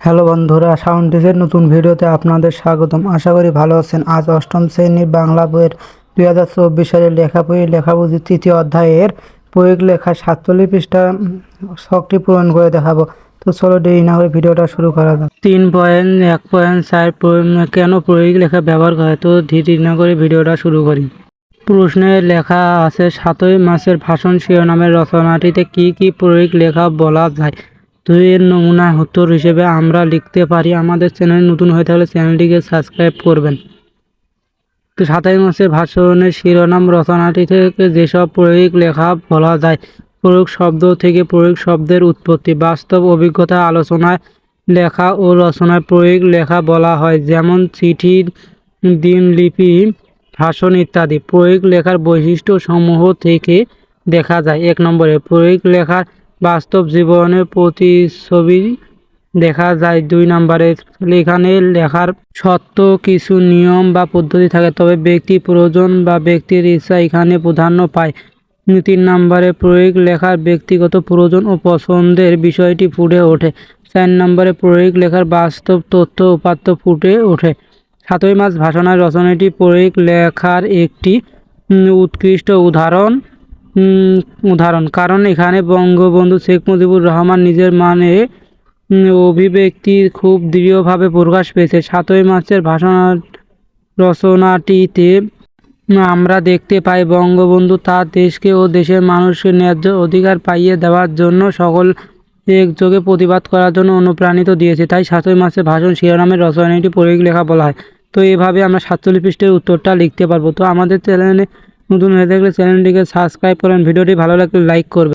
Hello বন্ধুরা sound নতুন ভিডিওতে আপনাদের স্বাগতম। আশা করি ভালো আছেন। আজ অষ্টম শ্রেণির বাংলা বইয়ের দুই হাজার চব্বিশ সালের লেখা বই লেখাবুঝি তৃতীয় অধ্যায়ের প্রয়োগ লেখা সাতচল্লিশ পৃষ্ঠা শখটি পূরণ করে দেখাবো। তো চলো দেরি না করে ভিডিওটা শুরু করা যাক। তিন পয়েন্ট, এক পয়েন্ট, চার কেন প্রয়োগ লেখা ব্যবহার করে? তো ধীরে না করে ভিডিওটা শুরু করি। প্রশ্নে লেখা আছে, সাতই মাসের ভাষণ শিরোনামের রচনাটিতে কি কি প্রয়োগ লেখা বলা যায়? দুইয়ের নমুনা উত্তর হিসেবে আমরা লিখতে পারি। আমাদের চ্যানেল নতুন হয়ে থাকলে চ্যানেলটিকে সাবস্ক্রাইব করবেন। তো সাতাই মাসের ভাষণের শিরোনাম রচনাটি থেকে যেসব প্রয়োগ লেখা বলা যায়, প্রয়োগ শব্দ থেকে প্রয়োগ শব্দের উৎপত্তি, বাস্তব অভিজ্ঞতা আলোচনায় লেখা ও রচনায় প্রয়োগ লেখা বলা হয়, যেমন চিঠি, দিনলিপি, ভাষণ ইত্যাদি। প্রয়োগ লেখার বৈশিষ্ট্য সমূহ থেকে দেখা যায়। এক নম্বরে, প্রয়োগ লেখার বাস্তব জীবনের প্রতিচ্ছবি দেখা যায় দুই নম্বরে। এখানে লেখার সত্য কিছু নিয়ম বা পদ্ধতি থাকে, তবে ব্যক্তি প্রয়োজন বা ব্যক্তির ইচ্ছা এখানে প্রাধান্য পায়। তিন নম্বরে প্রয়োগ, লেখার ব্যক্তিগত প্রয়োজন ও পছন্দের বিষয়টি ফুটে ওঠে। চার নম্বরে প্রয়োগ, লেখার বাস্তব তথ্য উপাত্ত ফুটে ওঠে। সাতই মাস ভাষণার রচনাটি প্রয়োগ, লেখার একটি উৎকৃষ্ট উদাহরণ। উদাহরণ। কারণ এখানে বঙ্গবন্ধু শেখ মুজিবুর রহমান নিজের মানে অভিব্যক্তি খুব দৃঢ়ভাবে প্রকাশ পেয়েছে। সাতই মার্চের ভাষণ রচনাটিতে আমরা দেখতে পাই বঙ্গবন্ধু তার দেশকে ও দেশের মানুষকে ন্যায্য অধিকার পাইয়ে দেওয়ার জন্য সকল একযোগে প্রতিবাদ করার জন্য অনুপ্রাণিত দিয়েছে। তাই সাতই মাসে ভাষণ শিরোনামের রচনাটি প্রয়োগ লেখা বলা হয়। তো এভাবে আমরা সাতচল্লিশ পৃষ্ঠের উত্তরটা লিখতে পারব। তো আমাদের চ্যানেলে নতুন হয়ে থাকলে চ্যানেলটিকে সাবস্ক্রাইব করেন ভিডিওটি ভালো লাগলে লাইক করবেন।